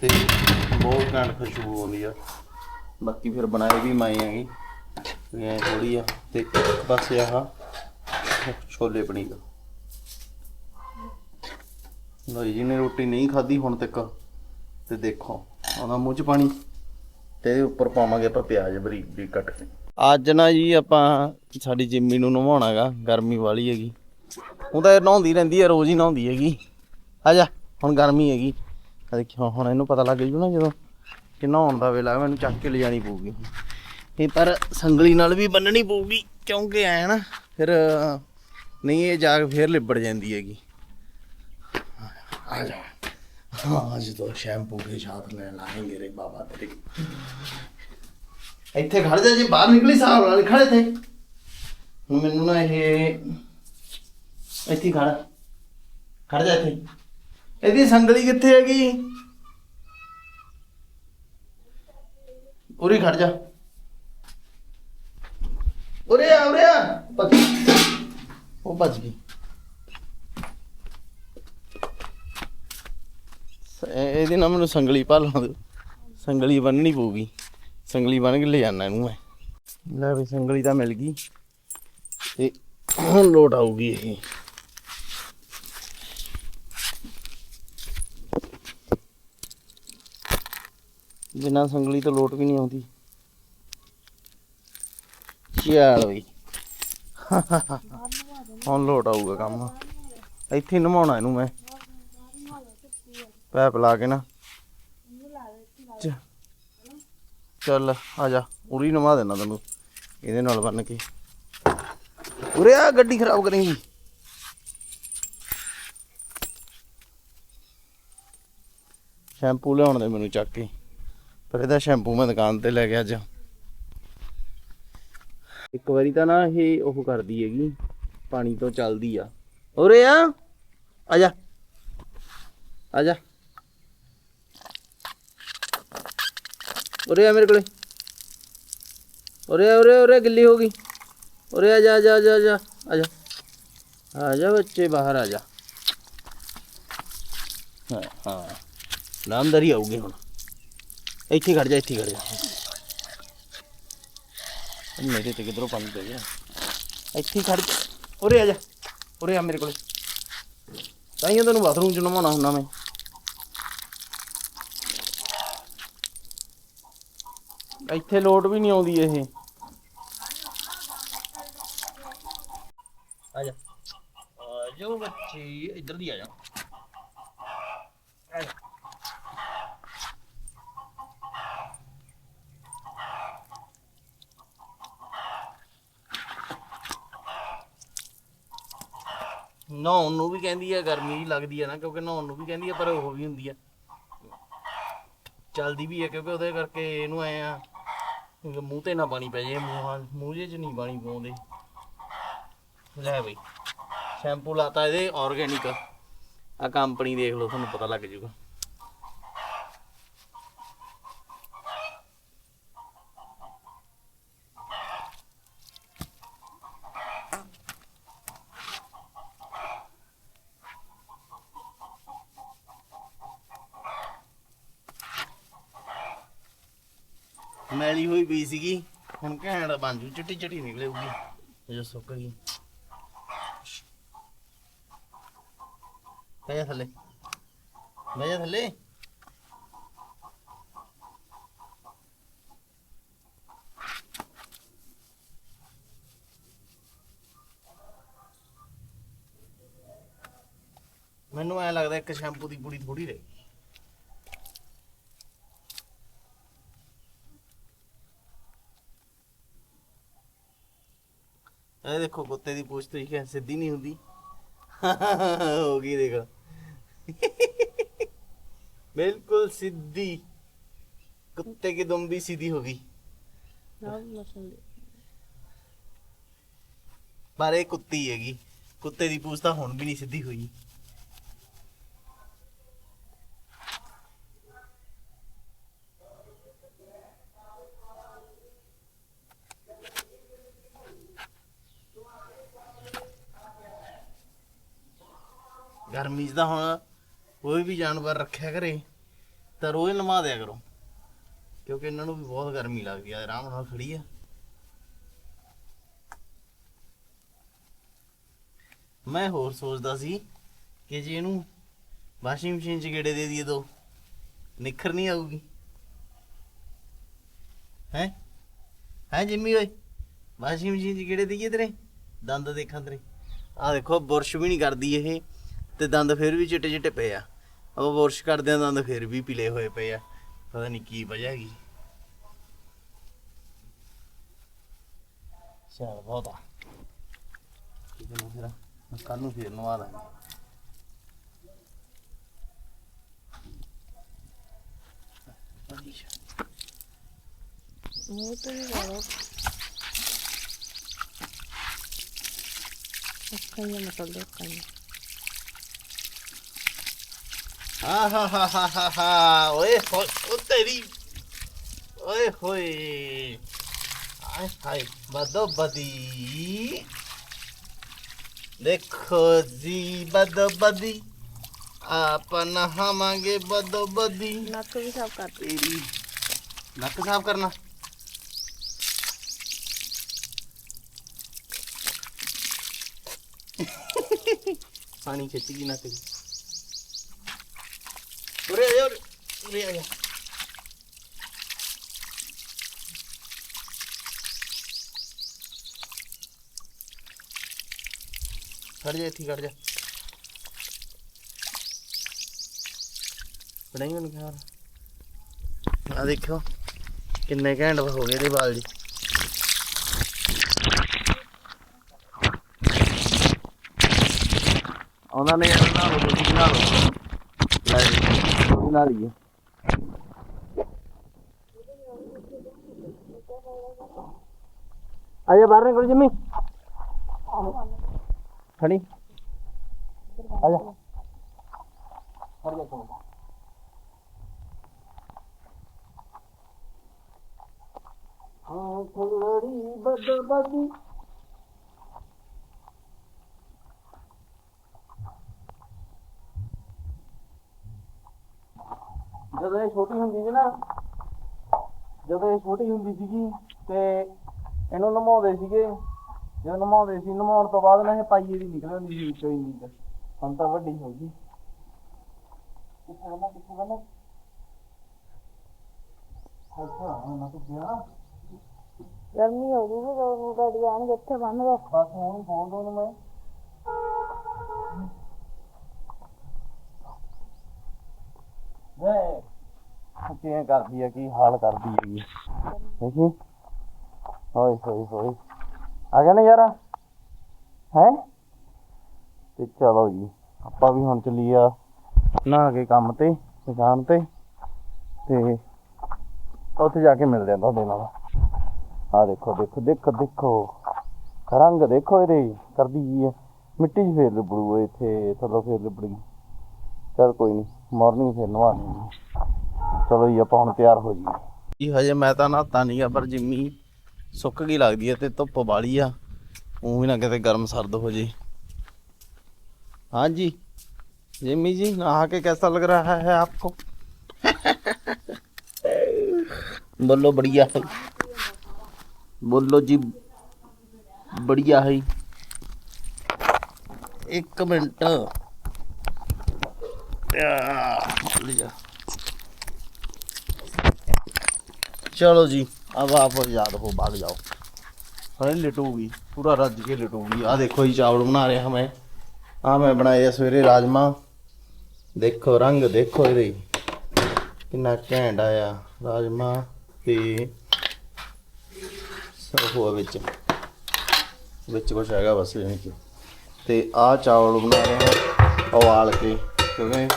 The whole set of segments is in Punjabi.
ਤੇ ਬਹੁਤ ਘੈਂਟ ਖੁਸ਼ਬੂ ਆਉਂਦੀ ਆ। ਬਾਕੀ ਫਿਰ ਬਣਾਏ ਵੀ ਮੈਂ ਹੈਗੀ ਵੀ ਥੋੜੀ ਆ। ਤੇ ਇੱਕ ਪਾਸੇ ਆਹ ਛੋਲੇ ਪਨੀਰ। ਲੋ ਜੀ ਨੇ ਰੋਟੀ ਨਹੀਂ ਖਾਧੀ ਹੁਣ ਤੱਕ, ਤੇ ਦੇਖੋ ਉਹਦਾ ਮੂੰਹ ਚ ਪਾਣੀ। ਤੇ ਉੱਪਰ ਪਾਵਾਂਗੇ ਆਪਾਂ ਪਿਆਜ਼ ਬਰੀਕ ਬਰੀਕ ਕੱਟ ਕੇ। ਅੱਜ ਨਾ ਜੀ ਆਪਾਂ ਸਾਡੀ ਜਿੰਮੀ ਨੂੰ ਨਵਾਉਣਾਗਾ ਗਰਮੀ ਵਾਲੀ ਹੈਗੀ। ਉਹ ਤਾਂ ਨਹਾਉਂਦੀ ਰਹਿੰਦੀ ਹੈ ਰੋਜ਼ ਹੀ ਨਹਾਉਂਦੀ ਹੈਗੀ। ਆ ਜਾ, ਹੁਣ ਗਰਮੀ ਹੈਗੀ। ਆ ਦੇਖਿਓ ਹੁਣ ਇਹਨੂੰ ਪਤਾ ਲੱਗ ਜੂ ਨਾ ਜਦੋਂ ਕਿ ਨਹਾਉਣ ਦਾ ਵੇਲਾ ਹੈ, ਮੈਨੂੰ ਚੱਕ ਕੇ ਲਿਜਾਣੀ ਪਊਗੀ। ਇਹ ਪਰ ਸੰਗਲੀ ਨਾਲ ਵੀ ਬੰਨਣੀ ਪਊਗੀ ਕਿਉਂਕਿ ਐ ਨਾ ਫਿਰ ਨਹੀਂ ਇਹ ਜਾ ਫੇਰ ਲਿਬੜ ਜਾਂਦੀ ਹੈਗੀ। ਆ ਜਾ। ਹਾਂ ਅੱਜ ਤੋਂ ਸ਼ੈਂਪੂ ਕੇ ਸਾਥ ਲੈਣ ਲਾਏਂਗੇ ਰੇ ਬਾਬਾ ਇੱਥੇ ਖੜ ਜਾ ਜੇ ਬਾਹਰ ਨਿਕਲੀ ਸਾਹ ਨਾਲ ਖੜੇ ਤੇ ਮੈਨੂੰ ਨਾ ਇਹ ਇੱਥੇ ਖੜ। ਖੜ ਜਾ ਇੱਥੇ। ਇਹਦੀ ਸੰਗਲੀ ਕਿੱਥੇ ਹੈਗੀ? ਉਰੇ ਖੜ ਜਾ। ਉਰੇ ਆ ਉਰੇ ਆ। ਭੱਜ। ਉਹ ਭੱਜ ਗਈ। ਸ- ਇਹ- ਇਹਦੇ ਨਾਲ ਮੈਨੂੰ ਸੰਗਲੀ ਭਾਲਣਾ ਦਿਓ। ਸੰਗਲੀ ਬੰਨਣੀ ਪਊਗੀ। ਸੰਗਲੀ ਬੰਨ ਕੇ ਲੈ ਜਾਣਾ ਇਹਨੂੰ ਮੈਂ। ਲੈ ਵੀ ਸੰਗਲੀ ਤਾਂ ਮਿਲ ਗਈ। ਤੇ ਹੁਣ ਲੋਟ ਆਊਗੀ ਇਹ। ਬਿਨਾਂ ਸੰਗਲੀ ਤੋਂ ਲੋਟ ਵੀ ਨਹੀਂ ਆਉਂਦੀ। ਚੱਲ ਬਈ। ਹੁਣ ਲੋਟ ਆਊਗਾ ਕੰਮ। ਇੱਥੇ ਹੀ ਨਮਾਉਣਾ ਇਹਨੂੰ ਮੈਂ। ਪੈਪ ਲਾ ਕੇ ਨਾ। ਚੱਲ, ਆ ਜਾ। ਉਰੀ ਨਵਾ ਦੇਣਾ ਤੈਨੂੰ। ਇਹਦੇ ਨਾਲ ਬੰਨ ਕੇ। ਉਰੇ ਆ, ਗੱਡੀ ਖਰਾਬ ਕਰੇਂਗੀ ਸ਼ੈਂਪੂ ਲਿਆਉਣ ਦੇ ਮੈਨੂੰ ਚੱਕ ਕੇ। ਪਰ ਇਹਦਾ ਸ਼ੈਂਪੂ ਮੈਂ ਦੁਕਾਨ ਤੇ ਲੈ ਗਿਆ ਅੱਜ। ਇੱਕ ਵਾਰੀ ਤਾਂ ਨਾ ਇਹ ਉਹ ਕਰਦੀ ਹੈਗੀ ਪਾਣੀ ਤੋਂ ਚੱਲਦੀ ਆ। ਉਰੇ ਆ। ਆ ਜਾ। ਆ ਜਾ। ਉਰੇ ਆ ਮੇਰੇ ਕੋਲੇ। ਉਰੇ ਉਰੇ ਉਰੇ ਗਿੱਲੀ ਹੋ ਗਈ। ਉਰੇ ਆ ਜਾ ਆ ਜਾ ਆ ਜਾ ਆ ਜਾ ਆ ਜਾ। ਆ ਜਾ ਬੱਚੇ ਬਾਹਰ ਆ ਜਾ। ਹਾਂ ਹਾਂ। ਨਾ ਅੰਦਰ ਹੀ ਆਉਗੇ ਹੁਣ। ਇੱਥੇ ਹੀ ਖੜ ਜਾ ਇੱਥੇ ਹੀ ਖੜ ਜਾ। ਮੇਰੇ ਤੇ ਕਿਧਰੋਂ ਪਾਣੀ ਪੈ ਗਿਆ ਇੱਥੇ ਹੀ ਖੜ ਜਾ। ਉਰੇ ਆ ਜਾ ਉਰੇ ਆ ਮੇਰੇ ਕੋਲੇ। ਤਾਈਆਂ ਤੈਨੂੰ ਬਾਥਰੂਮ ਚ ਨਵਾਉਣਾ ਹੁੰਦਾ ਮੈਂ। ਇੱਥੇ ਲੋਡ ਵੀ ਨਹੀਂ ਆਉਂਦੀ ਇਹ। ਆ ਜਾ। ਜਾਓ ਬੱਚੇ ਇੱਧਰ ਦੀ ਆ ਜਾ। ਆ ਜਾ। ਨਹਾਉਣ ਨੂੰ ਵੀ ਕਹਿੰਦੀ ਆ, ਗਰਮੀ ਵੀ ਲੱਗਦੀ ਹੈ ਨਾ, ਕਿਉਂਕਿ ਨਹਾਉਣ ਨੂੰ ਵੀ ਕਹਿੰਦੀ ਆ, ਪਰ ਉਹ ਵੀ ਹੁੰਦੀ ਹੈ ਚੱਲਦੀ ਵੀ ਹੈ ਕਿਉਂਕਿ ਉਹਦੇ ਕਰਕੇ ਇਹਨੂੰ ਐ ਆ ਮੂੰਹ ਤੇ ਨਾ ਪਾਣੀ ਪੈ ਜਾਏ, ਮੂੰਹਾਂ ਮੂੰਹ ਜਿਹੇ 'ਚ ਨਹੀਂ ਪਾਣੀ ਪਾਉਂਦੇ। ਲੈ ਬਈ ਸ਼ੈਂਪੂ ਲਾਤਾ ਇਹਦੇ ਆਰਗੈਨਿਕ ਆ ਕੰਪਨੀ ਦੇਖ ਲਓ, ਤੁਹਾਨੂੰ ਪਤਾ ਲੱਗ ਜਾਊਗਾ। ਮੈਲੀ ਹੋਈ ਪਈ ਸੀਗੀ। ਹੁਣ ਘੈਂਟ ਬਣ ਜੂ, ਚਿੱਟੀ ਚਿੱਟੀ ਨਿਕਲੇਗੀ। ਜੋ ਸੁੱਕ ਗਈ। ਬਹਿ ਥੱਲੇ। ਬਹਿ ਥੱਲੇ। ਮੈਨੂੰ ਐ ਲੱਗਦਾ ਇੱਕ ਸ਼ੈਂਪੂ ਦੀ ਪੁੜੀ ਥੋੜੀ ਰਹੀ ਇਹ ਦੇਖੋ ਕੁੱਤੇ ਦੀ ਪੂਛ ਤੁਸੀਂ ਕਿ ਸਿੱਧੀ ਨਹੀਂ ਹੁੰਦੀ। ਹੋ ਗਈ ਦੇਖੋ ਬਿਲਕੁਲ ਸਿੱਧੀ। ਕੁੱਤੇ ਕੀ ਵੀ ਸਿੱਧੀ ਹੋ ਗਈ। ਪਰ ਇਹ ਕੁੱਤੀ ਹੈਗੀ। ਕੁੱਤੇ ਦੀ ਪੂਛ ਤਾਂ ਹੁਣ ਵੀ ਨਹੀਂ ਸਿੱਧੀ ਹੋਈ। ਵੀ ਜਾਨਵਰ ਰੱਖਿਆ ਘਰੇ ਤਾਂ ਰੋਜ਼ ਨਵਾ ਦਿਆ ਕਰੋ। ਕਿਉਂਕਿ ਇਹਨਾਂ ਨੂੰ ਵੀ ਬਹੁਤ ਗਰਮੀ ਲੱਗਦੀ ਆ ਆਰਾਮ ਨਾਲ ਖੜੀ ਆ। ਮੈਂ ਹੋਰ ਸੋਚਦਾ ਸੀ ਕਿ ਜੇ ਇਹਨੂੰ ਵਾਸ਼ਿੰਗ ਮਸ਼ੀਨ 'ਚ ਗੇੜੇ ਦੇ ਦਈਏ ਦੋ ਨਿਖਰ ਨਹੀਂ ਆਊਗੀ। ਹੈ? ਹੈ ਜਿੰਮੀ ਓਏ? ਵਾਸ਼ਿੰਗ ਮਸ਼ੀਨ 'ਚ ਗੇੜੇ ਦਈਏ ਤੇਰੇ? ਦੰਦ ਦੇਖਾਂ ਤੇਰੇ। ਆ ਦੇਖੋ, ਬੁਰਸ਼ ਵੀ ਨਹੀਂ ਕਰਦੀ ਇਹ, ਤੇ ਦੰਦ ਫਿਰ ਵੀ ਚਿੱਟੇ ਚਿੱਟੇ ਪਏ ਆ। ਉਹ ਬੁਰਸ਼ ਕਰਦੇ ਆ, ਦੰਦ ਫਿਰ ਵੀ ਪੀਲੇ ਹੋਏ ਪਏ ਆ। ਪਤਾ ਨਹੀਂ ਕੀ ਵਜ੍ਹਾ ਹੈਗੀ। ਚਲ ਬਹੁਤ ਆ। ਕਿਤੇ ਨੂੰ ਫਿਰ? ਕੱਲ ਨੂੰ ਫਿਰ ਨਵਾ ਦਾਂਗੇ ਮੂੰਹ ਤੋਂ ਹੀ। ਲਾ ਲਓ ਅੱਖਾਂ ਹੀ ਮਤਲਬ ਦੇ ਅੱਖਾਂ ਹੀ ਹਾ ਹਾ ਹਾ ਹਾ ਹਾ ਹਾ ਓਏ ਹੋਏ ਉਹ ਤੇਰੀ ਓਏ ਹੋਏ ਆਏ ਹਾਏ ਬਦੋ ਬਦੀ ਦੇਖੋ ਜੀ ਬਦੋ ਬਦੀ ਆਪਾਂ ਨਹਾਵਾਂਗੇ ਬਦੋ ਬਦੀ ਨੱਕ ਵੀ ਸਾਫ਼ ਕਰ ਦੇ ਤੇਰੀ ਨੱਕ ਸਾਫ਼ ਕਰਨਾ ਪਾਣੀ ਖਿੱਚ ਗਈ ਨੱਕ 'ਚ ਉਰੇ ਆ ਜਾ ਉਰੇ ਉਰੇ ਖੜ ਜਾ ਇੱਥੇ ਖੜ ਜਾ ਬਣਾਈ ਮੈਨੂੰ ਖਿਆਲ ਆ ਦੇਖੋ ਕਿੰਨੇ ਘੈਂਟ ਹੋ ਗਏ ਇਹਦੇ ਵਾਲ ਜੀ। ਉਹਨਾਂ ਨੇ ਨਾ ਲੋ ਬਣਾ ਲਓ। ਲੈ ਬਣਾ ਲਈਏ। ਆ ਜਾ ਬਾਹਰ ਨਿਕਲ ਜੰਮੀ ਖੜੀ ਆ ਜਾ ਖੜ ਜਾ ਤੂੰ ਹਾਂ ਫੁੱਲੜੀ ਬਦਬਦੀ ਜਦੋਂ ਇਹ ਛੋਟੀ ਹੁੰਦੀ ਸੀ ਨਾ ਜਦੋਂ ਇਹ ਛੋਟੀ ਹੁੰਦੀ ਸੀਗੀ ਤੇ ਇਹਨੂੰ ਨਮਾਉਂਦੇ ਸੀਗੇ। ਜਦੋਂ ਨਮਾਉਂਦੇ ਸੀ ਨਮਾਉਣ ਤੋਂ ਬਾਅਦ ਨਾ ਇਹ ਪਾਈਏ ਦੀ ਨਿਕਲ ਆਉਂਦੀ ਸੀ ਵਿੱਚੋਂ ਇੰਨੀ ਕੁ। ਹੁਣ ਤਾਂ ਵੱਡੀ ਹੋ ਗਈ। ਕਿੱਥੇ ਬੰਨਾ ਕਿੱਥੇ ਬੰਨਾ ਅੱਛਾ ਹੁਣ ਨਾ ਤੂੰ ਗਿਆ ਗਰਮੀ ਹੋ ਗਈ ਜਦੋਂ ਡੈਡੀ ਆਣਗੇ ਇੱਥੇ ਬੰਨ ਦੋ। ਬਸ ਹੁਣ ਹੀ ਬੋਲ ਦੋ ਮੈਂ। ਵੇ ਕਿਵੇਂ ਕਰਦੀ ਆ ਕੀ ਹਾਲ ਕਰਦੀ ਹੈਗੀ ਦੇਖੀ। ਹੋਏ ਹੋਏ ਹੋਏ। ਆ ਗਿਆ ਨਾ ਯਾਰ? ਹੈ? ਤੇ ਚਲੋ ਜੀ, ਆਪਾਂ ਵੀ ਹੁਣ ਚੱਲੀ ਆ ਨਹਾ ਕੇ ਕੰਮ ਤੇ, ਦੁਕਾਨ ਤੇ। ਤੇ ਉੱਥੇ ਜਾ ਕੇ ਮਿਲਦੇ ਆ ਤੁਹਾਡੇ ਨਾਲ। ਆ ਦੇਖੋ ਦੇਖੋ ਦੇਖੋ ਦੇਖੋ। ਰੰਗ ਦੇਖੋ ਇਹਦੇ, ਕਰਦੀ ਕੀ ਹੈ ਮਿੱਟੀ 'ਚ ਫੇਰ ਲਿਬੜੂ ਇੱਥੇ, ਥੱਲੋਂ ਫੇਰ ਲਿਬੜੀ। ਚਲ ਕੋਈ ਨਹੀਂ ਮਾਰਨਿੰਗ ਫੇਰ ਨਵਾ ਲਵਾਂਗੇ ਚਲੋ ਜੀ, ਆਪਾਂ ਹੁਣ ਤਿਆਰ ਹੋ ਜੀ, ਹਜੇ ਮੈਂ ਤਾਂ ਨਹਾਤਾ ਨਹੀਂ ਆ, ਪਰ ਜਿੰਮੀ ਸੁੱਕ ਗਈ ਲੱਗਦੀ ਹੈ ਤੇ ਧੁੱਪ ਵਾਲੀ ਆ ਉਹ ਵੀ ਨਾ ਕਿਤੇ ਗਰਮ ਸਰਦ ਹੋ ਜੇ हाँ जी जिम्मी जी नहा के कैसा लग रहा है आपको बोलो बढ़िया है बोलो जी बढ़िया है एक मिनट या, लिया। चलो जी अब आप याद हो भाग जाओ अरे लिटूगी पूरा रज के लिटूगी आ देखो जी चावल बना रहे हैं हमें ਆ ਮੈਂ ਬਣਾਏ ਆ ਸਵੇਰੇ ਰਾਜਮਾ ਦੇਖੋ ਰੰਗ ਦੇਖੋ ਇਹਦੇ ਕਿੰਨਾ ਘੈਂਟ ਆਇਆ ਰਾਜਮਾ ਤੇ ਸਭ ਹੋਆ ਵਿੱਚ ਵਿੱਚ ਕੁਛ ਹੈਗਾ ਬਸ ਜਾਣੀ ਕਿ ਤੇ ਆ ਚਾਵਲ ਬਣਾ ਰਹੇ ਹਾਂ ਉਬਾਲ ਕੇ ਕਿਉਂਕਿ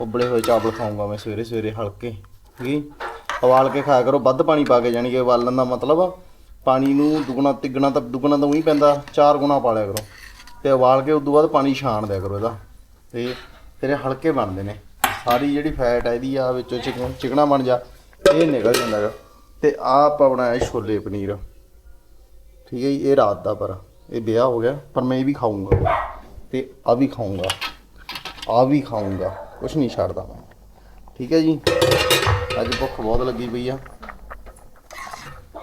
ਉਬਲੇ ਹੋਏ ਚਾਵਲ ਖਾਊਂਗਾ ਮੈਂ ਸਵੇਰੇ ਸਵੇਰੇ ਹਲਕੇ ਠੀਕ ਉਬਾਲ ਕੇ ਖਾਇਆ ਕਰੋ, ਵੱਧ ਪਾਣੀ ਪਾ ਕੇ ਜਾਣੀ ਕਿ ਉਬਾਲਣ ਦਾ ਮਤਲਬ ਪਾਣੀ ਨੂੰ ਦੁਗਣਾ, ਤਿੱਗਣਾ ਤਾਂ ਦੁੱਗਣਾ ਤਾਂ ਉਹੀ ਪੈਂਦਾ, ਚਾਰ ਗੁਣਾ ਪਾ ਲਿਆ ਕਰੋ। ਤੇ ਉਬਾਲ ਕੇ ਉਸ ਤੋਂ ਬਾਅਦ ਪਾਣੀ ਛਾਣ ਦਿਆ ਕਰੋ ਇਹਦਾ। ਤੇ ਫਿਰ ਹਲਕੇ ਬਣਦੇ ਨੇ। ਸਾਰੀ ਜਿਹੜੀ ਫੈਟ ਹੈ ਇਹਦੀ ਆ ਵਿੱਚੋਂ ਚਿਕਨ, ਚਿਕਣਾ ਬਣ ਜਾ, ਇਹ ਨਿਕਲ ਜਾਂਦਾ ਹੈਗਾ ਤੇ ਆ ਆਪਾਂ ਬਣਾਇਆ ਛੋਲੇ ਪਨੀਰ। ਠੀਕ ਹੈ ਜੀ, ਇਹ ਰਾਤ ਦਾ ਪਰ, ਇਹ ਵਿਆਹ ਹੋ ਗਿਆ, ਪਰ ਮੈਂ ਇਹ ਵੀ ਖਾਊਂਗਾ। ਤੇ ਆ ਵੀ ਖਾਊਂਗਾ। ਆ ਵੀ ਖਾਊਂਗਾ। ਕੁਛ ਨਹੀਂ ਛੱਡਦਾ ਮੈਂ। ਠੀਕ ਹੈ ਜੀ। ਅੱਜ ਭੁੱਖ ਬਹੁਤ ਲੱਗੀ ਪਈ ਆ।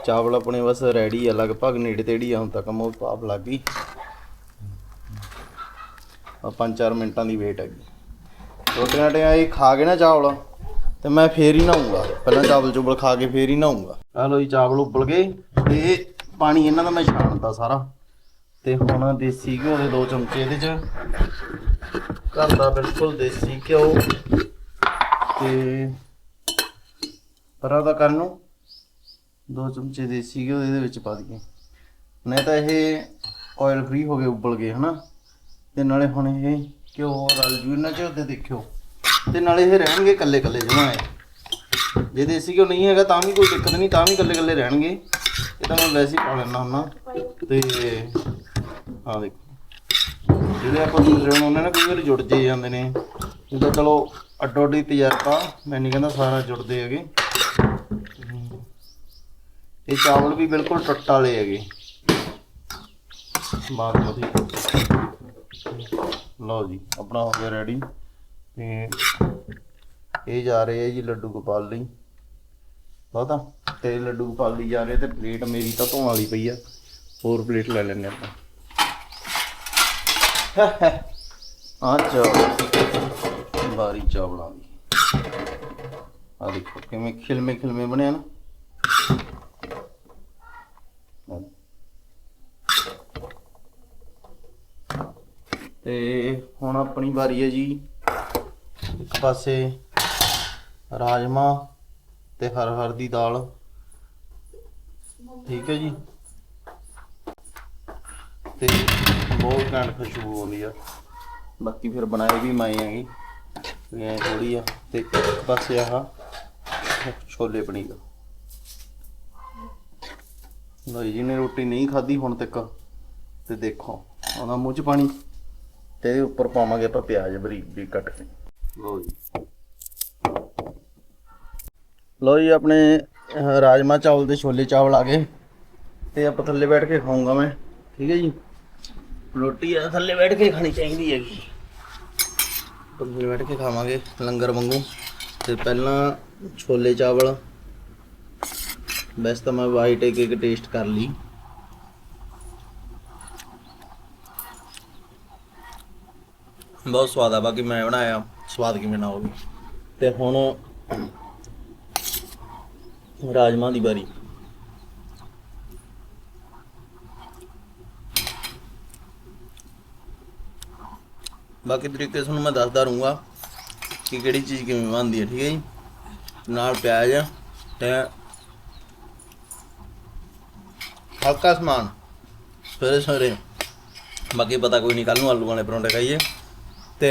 ਚਾਵਲ ਆਪਣੇ ਬਸ ਰੈਡੀ ਆ, ਲਗਭਗ ਨੇੜੇ ਤੇੜੀ ਆ, ਹੁਣ ਤੱਕ ਮੋਹ ਭਾਪ ਲੱਗ ਗਈ। ਆ 5-4 ਮਿੰਟਾਂ ਦੀ ਵੇਟ ਹੈਗੀ। ਰੋਟੀਆਂ ਟਿਆਂ ਇਹ ਖਾ ਕੇ ਨਾ ਚਾਵਲ, ਤੇ ਮੈਂ ਫੇਰ ਹੀ ਨਹਾਉਂਗਾ ਪਹਿਲਾਂ ਚਾਵਲ ਚੁਬਲ ਖਾ ਕੇ ਫੇਰ ਹੀ ਨਹਾਉਂਗਾ ਆ ਲੋ ਜੀ, ਚਾਵਲ ਉਬਲ ਗਏ। ਤੇ ਪਾਣੀ ਇਹਨਾਂ ਦਾ ਮੈਂ ਛਾਣਤਾ ਸਾਰਾ। ਤੇ ਹੁਣ ਦੇਸੀ ਘਿਓ ਦੇ ਦੋ ਚਮਚੇ ਇਹਦੇ ਚ। ਘਰ ਦਾ ਬਿਲਕੁਲ ਦੇਸੀ ਘਿਓ। ਤੇ ਪਰਾਂ ਦਾ ਕਰਨ ਨੂੰ ਦੋ ਚਮਚੇ ਦੇਸੀ ਘਿਓ ਇਹਦੇ ਵਿੱਚ ਪਾ ਦਈਏ। ਨਹੀਂ ਤਾਂ ਇਹ ਆਇਲ ਫ੍ਰੀ ਹੋ ਗਏ, ਉਬਲ ਗਏ, ਹਨਾ? ਤੇ ਨਾਲੇ ਹੁਣ ਇਹ ਘਿਓ ਰਲ ਜੂ ਇਹਨਾਂ ਚ ਤੇ ਦੇਖਿਓ। ਤੇ ਨਾਲੇ ਇਹ ਰਹਿਣਗੇ ਕੱਲੇ ਕੱਲੇ ਜਮਾ ਹੈ ਜੇ ਦੇਸੀ ਘਿਓ ਨਹੀਂ ਹੈਗਾ ਤਾਂ ਵੀ ਕੋਈ ਦਿੱਕਤ ਨਹੀਂ, ਤਾਂ ਵੀ ਕੱਲੇ ਕੱਲੇ ਰਹਿਣਗੇ। ਇਹ ਤਾਂ ਮੈਂ ਵੈਸੇ ਹੀ ਪਾ ਲੈਣਾ ਹੁੰਦਾ। ਤੇ ਹਾਂ ਦੇਖੋ। ਜਿਹੜੇ ਆਪਾਂ ਦੂਸਰੇ ਬਣਾਉਂਦੇ ਨਾ, ਕਈ ਵਾਰੀ ਜੁੜ ਜੇ ਜਾਂਦੇ ਨੇ। ਜਿੱਦਾਂ ਚਲੋ ਅੱਡੋ ਅੱਡੀ ਤਜਰਬਾ, ਮੈਂ ਨਹੀਂ ਕਹਿੰਦਾ ਸਾਰਾ ਜੁੜਦੇ ਹੈਗੇ। ਇਹ ਚਾਵਲ ਵੀ ਬਿਲਕੁਲ ਟੱਟ ਵਾਲੇ ਹੈਗੇ। ਬਾਸਮਤੀ ਲਓ ਜੀ, ਆਪਣਾ ਹੋ ਗਿਆ ਰੈਡੀ ਤੇ ਇਹ ਜਾ ਰਹੇ ਆ ਜੀ ਲੱਡੂ ਗੋਪਾਲ ਲਈ। ਬਹੁਤਾ, ਤੇ ਲੱਡੂ ਗੋਪਾਲ ਲਈ ਜਾ ਰਹੇ ਤੇ ਪਲੇਟ ਮੇਰੀ ਤਾਂ ਧੋਣ ਵਾਲੀ ਪਈ ਆ। ਹੋਰ ਪਲੇਟ ਲੈ ਲੈਣੇ ਆਪਾਂ। ਅੱਛਾ ਬਾਰੀ ਚਾਵਲਾਂ ਦੀ। ਆ ਦੇਖੋ ਕਿਵੇਂ ਖਿਲਮੇ ਖਿਲਮੇ ਬਣਿਆ ਨਾ ਆਹ। ਤੇ ਹੁਣ ਆਪਣੀ ਵਾਰੀ ਹੈ ਜੀ। ਇੱਕ ਪਾਸੇ ਰਾਜਮਾ ਤੇ ਹਰ ਹਰ ਦੀ ਦਾਲ। ਠੀਕ ਹੈ ਜੀ। ਤੇ ਬਹੁਤ ਘੈਂਟ ਖੁਸ਼ਬੂ ਆਉਂਦੀ ਆ। ਬਾਕੀ ਫਿਰ ਬਣਾਏ ਵੀ ਮੈਂ ਹੈਗੀ ਵੀ ਐ ਥੋੜੀ ਆ। ਤੇ ਇੱਕ ਪਾਸੇ ਆਹ ਛੋਲੇ ਪਨੀਰ। ਲੋ ਜੀ ਨੇ ਰੋਟੀ ਨਹੀਂ ਖਾਧੀ ਹੁਣ ਤੱਕ, ਤੇ ਦੇਖੋ ਉਹਦਾ ਮੂੰਹ ਚ ਪਾਣੀ। ਤੇ ਇਹਦੇ ਉੱਪਰ ਪਾਵਾਂਗੇ ਆਪਾਂ ਪਿਆਜ਼ ਬਰੀਕ ਬਰੀਕ ਕੱਟ ਕੇ। ਲੋ ਜੀ। ਲੋ ਜੀ ਆਪਣੇ ਰਾਜਮਾ ਚਾਵਲ ਤੇ ਛੋਲੇ ਚਾਵਲ ਆ ਗਏ। ਤੇ ਆਪਾਂ ਥੱਲੇ ਬੈਠ ਕੇ ਖਾਊਂਗਾ ਮੈਂ। ਠੀਕ ਹੈ ਜੀ? ਰੋਟੀ ਆ ਥੱਲੇ ਬੈਠ ਕੇ ਖਾਣੀ ਚਾਹੀਦੀ ਹੈਗੀ। ਥੱਲੇ ਬੈਠ ਕੇ ਖਾਵਾਂਗੇ ਲੰਗਰ ਵਾਂਗੂ। ਤੇ ਪਹਿਲਾਂ ਛੋਲੇ ਚਾਵਲ। ਵੈਸੇ ਤਾਂ ਮੈਂ ਵਾਈਟ ਇੱਕ ਇੱਕ ਟੇਸਟ ਕਰ ਲਈ। ਬਹੁਤ ਸਵਾਦ ਆ, ਬਾਕੀ ਮੈਂ ਬਣਾਇਆ, ਸਵਾਦ ਕਿਵੇਂ ਨਾ ਹੋਵੇ। ਤੇ ਹੁਣ ਰਾਜਮਾ ਦੀ ਵਾਰੀ ਬਾਕੀ ਤਰੀਕੇ ਤੁਹਾਨੂੰ ਮੈਂ ਦੱਸਦਾ ਰਹੂੰਗਾ ਕਿ ਕਿਹੜੀ ਚੀਜ਼ ਕਿਵੇਂ ਬਣਦੀ ਹੈ, ਠੀਕ ਹੈ ਜੀ? ਨਾਲ ਪਿਆਜ਼, ਤੇ ਹਲਕਾ ਸਮਾਨ। ਸਵੇਰੇ ਸਵੇਰੇ ਬਾਕੀ ਪਤਾ ਕੋਈ ਨਹੀਂ ਕੱਲ ਨੂੰ ਆਲੂ ਵਾਲੇ ਪਰੌਂਠੇ ਖਾਈਏ। ਤੇ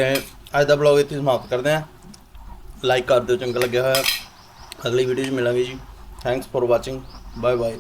ਅੱਜ ਦਾ ਬਲੌਗ ਇੱਥੇ ਸਮਾਪਤ ਕਰਦੇ ਹਾਂ। ਲਾਈਕ ਕਰ ਦਿਓ, ਚੰਗਾ ਲੱਗਿਆ ਹੋਇਆ। ਅਗਲੀ ਵੀਡੀਓ 'ਚ ਮਿਲਾਂਗੇ ਜੀ। Thanks for watching bye bye